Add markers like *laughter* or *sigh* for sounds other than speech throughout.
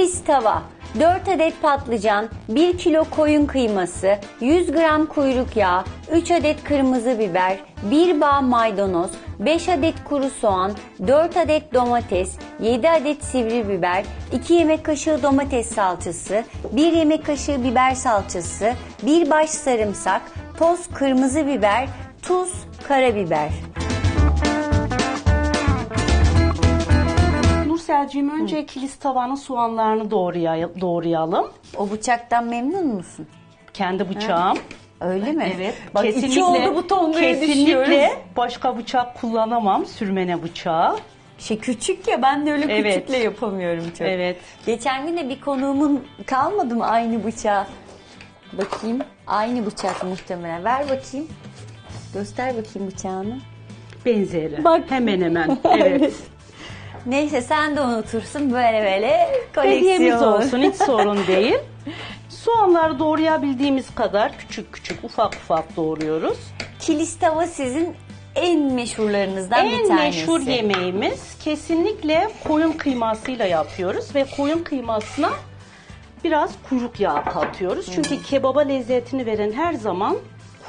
Kilis tava, 4 adet patlıcan, 1 kilo koyun kıyması, 100 gram kuyruk yağı, 3 adet kırmızı biber, 1 bağ maydanoz, 5 adet kuru soğan, 4 adet domates, 7 adet sivri biber, 2 yemek kaşığı domates salçası, 1 yemek kaşığı biber salçası, 1 baş sarımsak, toz kırmızı biber, tuz, karabiber. Nurselciğim önce kilis tavanın soğanlarını doğraya- doğrayalım. O bıçaktan memnun musun? Kendi bıçağım. Öyle mi? Evet. Bak iki oldu bu düşüyoruz. Kesinlikle başka bıçak kullanamam. Sürmene bıçağı. Şey küçük ya ben de öyle Evet. küçükle yapamıyorum çok. Evet. Geçen gün de bir konuğumun kalmadı mı aynı bıçağı? Bakayım. Aynı bıçak muhtemelen. Ver bakayım. Göster bakayım bıçağını. Benzeri. Bak. Hemen hemen. *laughs* Evet. Neyse sen de unutursun böyle böyle Hediyemiz koleksiyon. olsun hiç sorun değil. Soğanları doğrayabildiğimiz kadar küçük küçük ufak ufak doğruyoruz. Kilis tava sizin en meşhurlarınızdan bir En tanesi. meşhur yemeğimiz kesinlikle koyun kıymasıyla yapıyoruz ve koyun kıymasına biraz kuyruk yağı katıyoruz. Çünkü kebaba lezzetini veren her zaman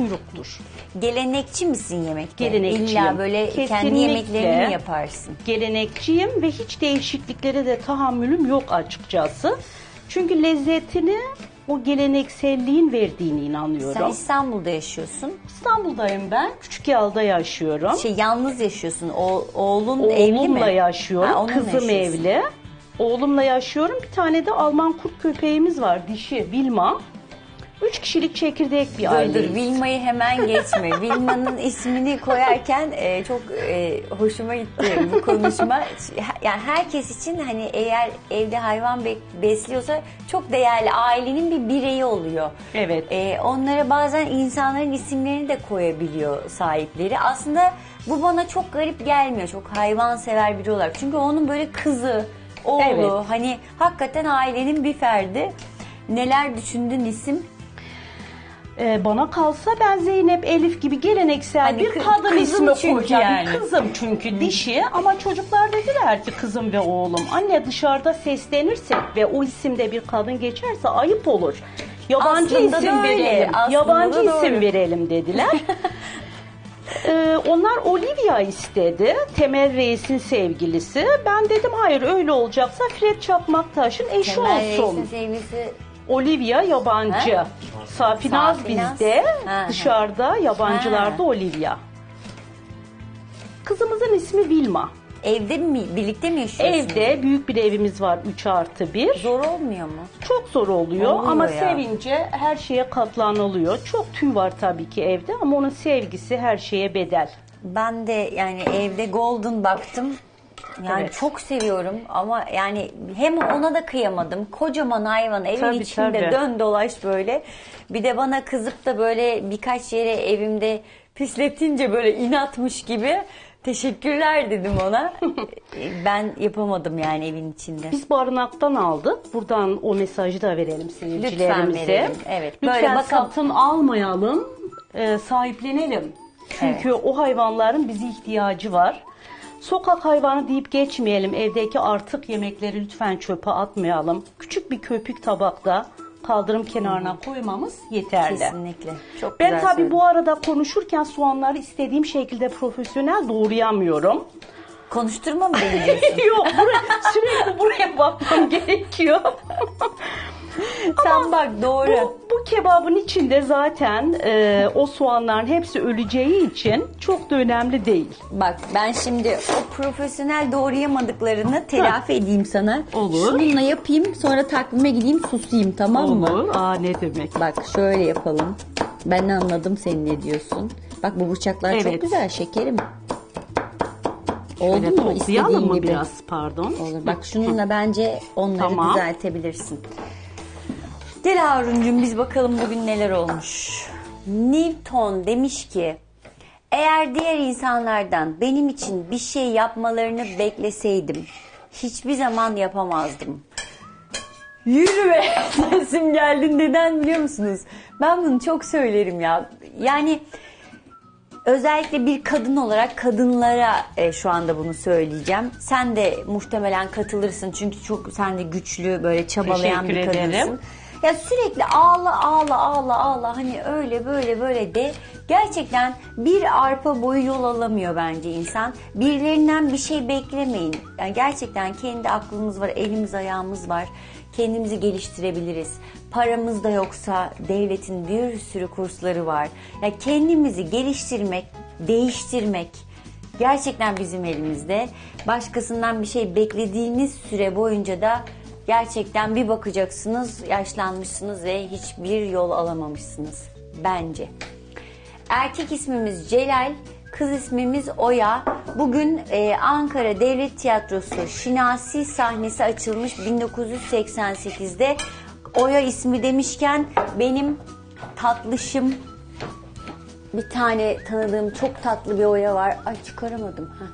kuyruktur. Gelenekçi misin yemekte? Gelenekçiyim. İlla böyle kendi Kesinlikle. yemeklerini mi yaparsın? Gelenekçiyim ve hiç değişikliklere de tahammülüm yok açıkçası. Çünkü lezzetini o gelenekselliğin verdiğine inanıyorum. Sen İstanbul'da yaşıyorsun. İstanbul'dayım ben. Küçük Yal'da yaşıyorum. Şey yalnız yaşıyorsun. O, oğlun evli mi? Oğlumla yaşıyorum. Ha, onunla Kızım yaşıyorsun. evli. Oğlumla yaşıyorum. Bir tane de Alman kurt köpeğimiz var. Dişi Vilma. Üç kişilik çekirdek bir Dur dur aileyiz. Vilma'yı hemen geçme. *laughs* Vilma'nın ismini koyarken e, çok e, hoşuma gitti bu konuşma. Yani herkes için hani eğer evde hayvan be- besliyorsa çok değerli ailenin bir bireyi oluyor. Evet. E, onlara bazen insanların isimlerini de koyabiliyor sahipleri. Aslında bu bana çok garip gelmiyor. Çok hayvansever biri olarak. Çünkü onun böyle kızı, oğlu Evet. hani hakikaten ailenin bir ferdi. Neler düşündün isim? Ee, bana kalsa ben Zeynep Elif gibi geleneksel Hani bir kı- kadın ismi çünkü koyacağım. yani. Kızım çünkü dişi ama çocuklar dediler ki kızım ve oğlum. Anne dışarıda seslenirsek ve o isimde bir kadın geçerse ayıp olur. Yabancı Aslında isim verelim. aslında Yabancı isim doğru. verelim dediler. *laughs* Ee, onlar Olivia istedi. Temel Reis'in sevgilisi. Ben dedim hayır öyle olacaksa Fred Çakmaktaş'ın eşi Temel olsun. Reis'in sevgilisi Olivia yabancı. Safinaz Safinaz. bizde, ha. dışarıda yabancılarda. Olivia. Kızımızın ismi Vilma. evde mi birlikte mi yaşıyorsunuz? Evde büyük bir evimiz var 3 artı 1. Zor olmuyor mu? Çok zor oluyor, Oluyor ama ya. sevince her şeye katlanılıyor. Çok tüy var tabii ki evde ama onun sevgisi her şeye bedel. Ben de yani evde golden baktım. Yani Evet. çok seviyorum ama yani hem ona da kıyamadım. Kocaman hayvan evin Tabii, içinde tabii. dön dolaş böyle. Bir de bana kızıp da böyle birkaç yere evimde pisletince böyle inatmış gibi teşekkürler dedim ona. *laughs* ben yapamadım yani evin içinde. Biz barınaktan aldık. Buradan o mesajı da verelim seyircilerimize. verelim, evet. Lütfen Böyle bakalım. satın almayalım, e, sahiplenelim. Çünkü o hayvanların bize ihtiyacı var. Sokak hayvanı deyip geçmeyelim. Evdeki artık yemekleri lütfen çöpe atmayalım. Küçük bir köpük tabakta kaldırım kenarına koymamız yeterli. Kesinlikle. Çok Ben güzel tabii söyledin. bu arada konuşurken soğanları istediğim şekilde profesyonel doğrayamıyorum. Konuşturma mı beni *laughs* diyorsun? Yok buraya, sürekli buraya bakmam gerekiyor. Sen bak doğru. Bu, bu kebabın içinde zaten e, o soğanların hepsi öleceği için çok da önemli değil. Bak ben şimdi o profesyonel doğrayamadıklarını telafi edeyim sana. Olur. Şununla yapayım sonra takvime gideyim susayım tamam mı? Aa ne demek. Bak şöyle yapalım. Ben anladım senin ne diyorsun. Bak bu bıçaklar çok Evet. güzel şekerim. Oldu Şöyle mu toplayalım istediğin mı gibi? biraz pardon. Olur. Bak şununla bence onları Tamam. düzeltebilirsin. Gel Harun'cum biz bakalım bugün neler olmuş. Newton demiş ki eğer diğer insanlardan benim için bir şey yapmalarını bekleseydim hiçbir zaman yapamazdım. Yürü be *laughs* sesim geldi neden biliyor musunuz? Ben bunu çok söylerim ya. Yani özellikle bir kadın olarak kadınlara e, şu anda bunu söyleyeceğim. Sen de muhtemelen katılırsın çünkü çok sen de güçlü böyle çabalayan Teşekkür bir kadınsın. ederim. Ya sürekli ağla ağla ağla ağla hani öyle böyle böyle de gerçekten bir arpa boyu yol alamıyor bence insan. Birilerinden bir şey beklemeyin. Yani gerçekten kendi aklımız var, elimiz ayağımız var. Kendimizi geliştirebiliriz. Paramız da yoksa devletin bir sürü kursları var. Ya kendimizi geliştirmek, değiştirmek gerçekten bizim elimizde. Başkasından bir şey beklediğiniz süre boyunca da gerçekten bir bakacaksınız yaşlanmışsınız ve hiçbir yol alamamışsınız bence. Erkek ismimiz Celal, kız ismimiz Oya. Bugün e, Ankara Devlet Tiyatrosu Şinasi sahnesi açılmış 1988'de. Oya ismi demişken benim tatlışım bir tane tanıdığım çok tatlı bir Oya var. Ay çıkaramadım. Heh.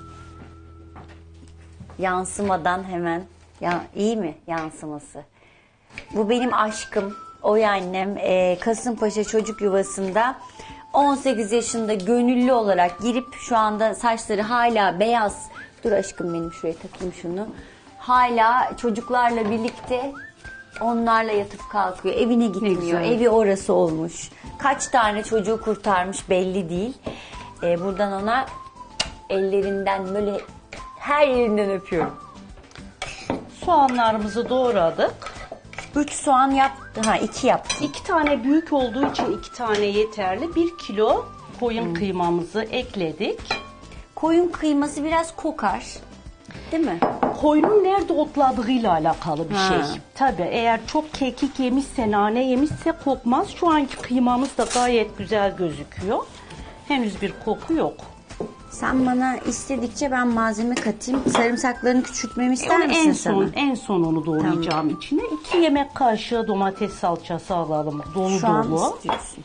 Yansımadan hemen. Ya iyi mi yansıması? Bu benim aşkım. Oya annem e, Kasımpaşa Çocuk Yuvası'nda 18 yaşında gönüllü olarak girip şu anda saçları hala beyaz. Dur aşkım benim şuraya takayım şunu. Hala çocuklarla birlikte onlarla yatıp kalkıyor. Evine gitmiyor. Evi orası olmuş. Kaç tane çocuğu kurtarmış belli değil. E, buradan ona ellerinden böyle her yerinden öpüyorum. Soğanlarımızı doğradık. 3 soğan yaptı. Ha 2 yaptı. İki tane büyük olduğu için iki tane yeterli. Bir kilo koyun kıymamızı ekledik. Koyun kıyması biraz kokar. Değil mi? Koyunun nerede otladığıyla alakalı bir Ha. şey. Tabii eğer çok kekik yemişse, nane yemişse kokmaz. Şu anki kıymamız da gayet güzel gözüküyor. Henüz bir koku yok. Sen bana istedikçe ben malzeme katayım. Sarımsaklarını küçültmemi ister Onu misin en sana? son en son onu doğrayacağım içine. İki yemek kaşığı domates salçası alalım. Dolu Şu an dolu. istiyorsun.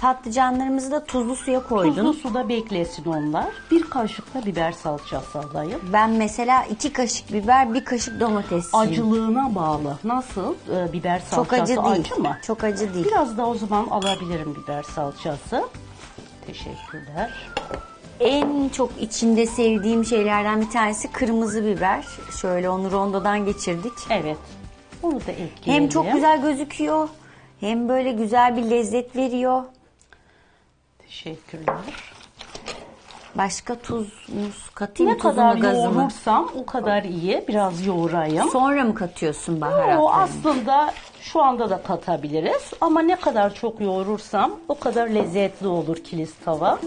Patlıcanlarımızı da tuzlu suya koydum. Tuzlu suda beklesin onlar. Bir kaşık da biber salçası alayım. Ben mesela iki kaşık biber, bir kaşık domates. yiyeyim. Acılığına bağlı. Nasıl? Ee, biber salçası Çok acı değil. mı? Çok acı değil. Biraz da o zaman alabilirim biber salçası. Teşekkürler. En çok içinde sevdiğim şeylerden bir tanesi kırmızı biber. Şöyle onu rondodan geçirdik. Evet. Onu da ekleyelim. Hem çok güzel gözüküyor, hem böyle güzel bir lezzet veriyor. Teşekkürler. Başka tuz, muz katayım Ne tuzunu, kadar gazını. yoğurursam o kadar iyi. Biraz yoğurayım. Sonra mı katıyorsun O baharatları? aslında şu anda da katabiliriz. Ama ne kadar çok yoğurursam o kadar lezzetli olur kilis tava.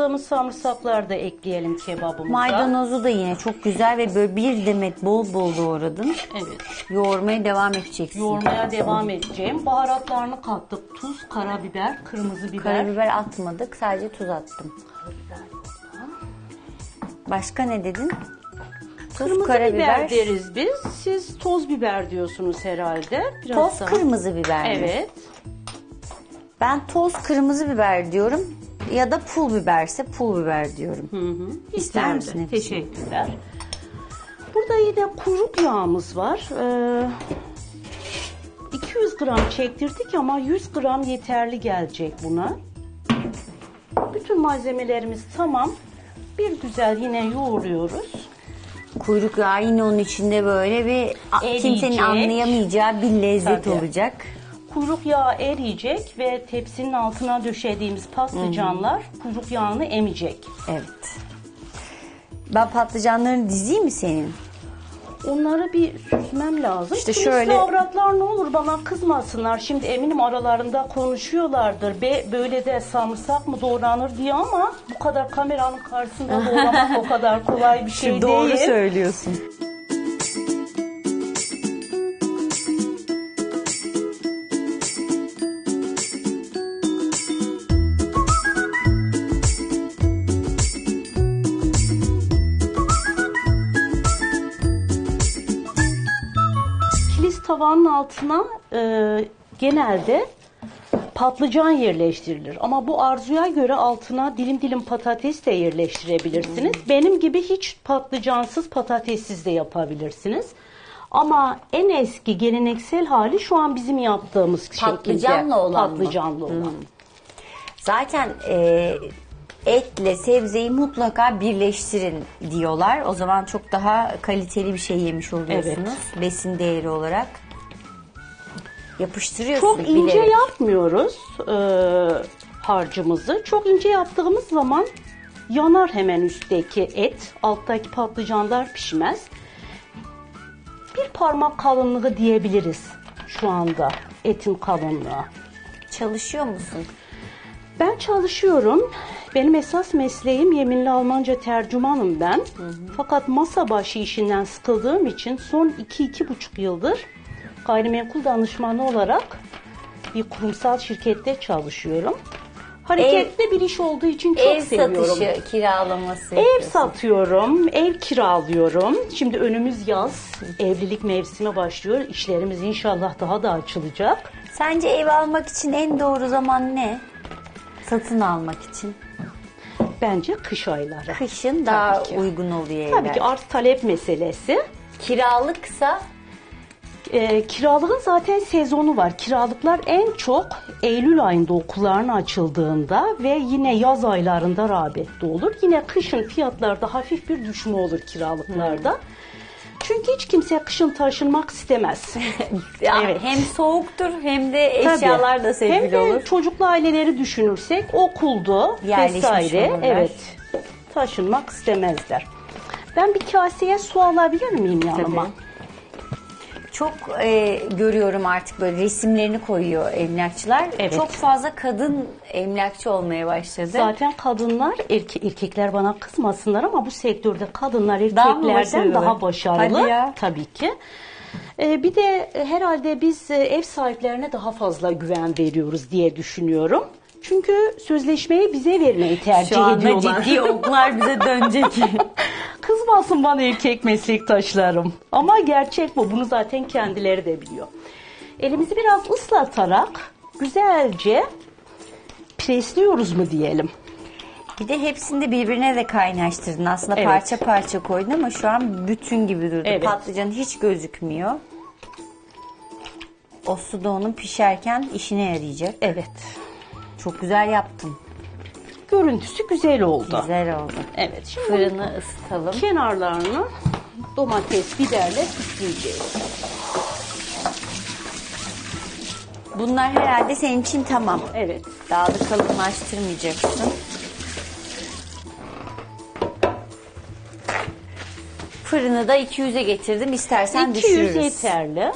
Doğradığımız sarımsakları da ekleyelim kebabımıza. Maydanozu da yine çok güzel ve böyle bir demet bol bol doğradın. Evet. Yoğurmaya devam edeceksin. Yoğurmaya devam edeceğim. Baharatlarını kattık. Tuz, karabiber, kırmızı biber. Karabiber atmadık, sadece tuz attım. Başka ne dedin? Tuz, Kırmızı karabiber, biber deriz biz. Siz toz biber diyorsunuz herhalde. Biraz toz daha. kırmızı biber mi? Evet. Ben toz kırmızı biber diyorum ya da pul biberse pul biber diyorum. İster Güzeldi. misin hepsini? Teşekkürler. Burada yine kuyruk yağımız var. Ee, 200 gram çektirdik ama 100 gram yeterli gelecek buna. Bütün malzemelerimiz tamam. Bir güzel yine yoğuruyoruz. Kuyruk yağı yine onun içinde böyle bir a- Eriyecek. kimsenin anlayamayacağı bir lezzet Tabii. olacak. Kuyruk yağı eriyecek ve tepsinin altına döşediğimiz patlıcanlar kuyruk yağını emecek. Evet. Ben patlıcanlarını dizeyim mi senin? Onları bir süzmem lazım. İşte Kilisli şöyle- avratlar ne olur bana kızmasınlar. Şimdi eminim aralarında konuşuyorlardır. Be, böyle de sarımsak mı doğranır diye ama bu kadar kameranın karşısında doğramak o *laughs* kadar kolay bir şey değil. söylüyorsun. Tavanın altına e, genelde patlıcan yerleştirilir. Ama bu arzuya göre altına dilim dilim patates de yerleştirebilirsiniz. Benim gibi hiç patlıcansız patatessiz de yapabilirsiniz. Ama en eski geleneksel hali şu an bizim yaptığımız şekilde. Patlıcanlı olan mı? Patlıcanlı olan. Zaten e, etle sebzeyi mutlaka birleştirin diyorlar. O zaman çok daha kaliteli bir şey yemiş oluyorsunuz. Besin değeri olarak. Yapıştırıyorsun Çok ince bilerek. yapmıyoruz e, harcımızı. Çok ince yaptığımız zaman yanar hemen üstteki et. Alttaki patlıcanlar pişmez. Bir parmak kalınlığı diyebiliriz şu anda etin kalınlığı. Çalışıyor musun? Ben çalışıyorum. Benim esas mesleğim yeminli Almanca tercümanım ben. Fakat masa başı işinden sıkıldığım için son 2-2,5 yıldır gayrimenkul danışmanı olarak bir kurumsal şirkette çalışıyorum. Hareketli bir iş olduğu için çok Ev seviyorum. satışı, kiralaması. Ev satıyorum, ev kiralıyorum. Şimdi önümüz yaz, evlilik mevsimi başlıyor. İşlerimiz inşallah daha da açılacak. Sence ev almak için en doğru zaman ne? Satın almak için. Bence kış ayları. Kışın daha uygun oluyor evler. Tabii ki arz talep meselesi. Kiralıksa Ee, kiralığın zaten sezonu var. Kiralıklar en çok Eylül ayında okulların açıldığında ve yine yaz aylarında rağbette olur. Yine kışın fiyatlarda hafif bir düşme olur kiralıklarda. Çünkü hiç kimse kışın taşınmak istemez. *laughs* ya Evet. hem soğuktur hem de Tabii. eşyalar da Hem sefil de olur. çocuklu aileleri düşünürsek okuldu Yerleşmiş vesaire. olurlar. Evet. Taşınmak istemezler. Ben bir kaseye su alabilir miyim yanıma? Tabii. Çok e, görüyorum artık böyle resimlerini koyuyor emlakçılar. Evet. Çok fazla kadın emlakçı olmaya başladı. Zaten kadınlar, erke- erkekler bana kızmasınlar ama bu sektörde kadınlar Daha erkeklerden başarılı? daha başarılı. Tabii ki. Ee, bir de herhalde biz e, ev sahiplerine daha fazla güven veriyoruz diye düşünüyorum. Çünkü sözleşmeyi bize vermeyi tercih Şu anda ediyorlar. ciddi oklar bize dönecek. *laughs* Kızmasın bana erkek meslektaşlarım. Ama gerçek bu. Bunu zaten kendileri de biliyor. Elimizi biraz ıslatarak güzelce presliyoruz mu diyelim. Bir de hepsini de birbirine de kaynaştırdın. Aslında Evet. parça parça koydun ama şu an bütün gibi durdu. Evet. Patlıcan hiç gözükmüyor. O su da onun pişerken işine yarayacak. Evet. Çok güzel yaptın. Görüntüsü güzel oldu. Güzel oldu. Evet. Şimdi Fırını ısıtalım. kenarlarını domates, biberle süsleyeceğiz. Bunlar herhalde senin için tamam. Evet. Daha da kalınlaştırmayacaksın. Fırını da 200'e getirdim. İstersen 200 düşürürüz. yeterli.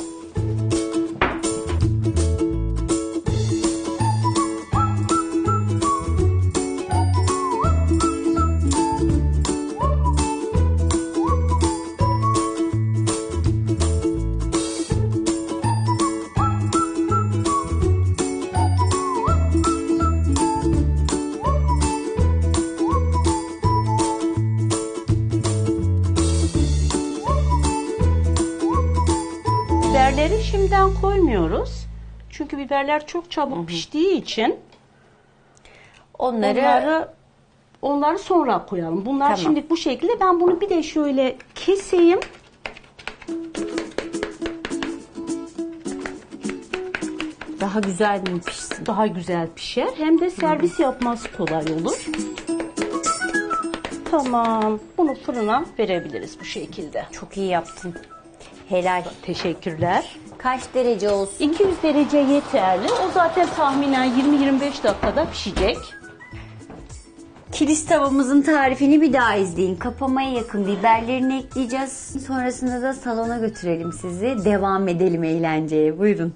Şimdiden koymuyoruz. Çünkü biberler çok çabuk piştiği için Onları, onları onları sonra koyalım. Bunlar Tamam. şimdi bu şekilde. Ben bunu bir de şöyle keseyim. daha güzel mi pişsin? Daha güzel pişer. Hem de servis yapması kolay olur. Tamam. Bunu fırına verebiliriz bu şekilde. Çok iyi yaptın. Helal. Teşekkürler. Kaç derece olsun? 200 derece yeterli. O zaten tahminen 20-25 dakikada pişecek. Kilis tavamızın tarifini bir daha izleyin. Kapamaya yakın biberlerini ekleyeceğiz. Sonrasında da salona götürelim sizi. Devam edelim eğlenceye. Buyurun.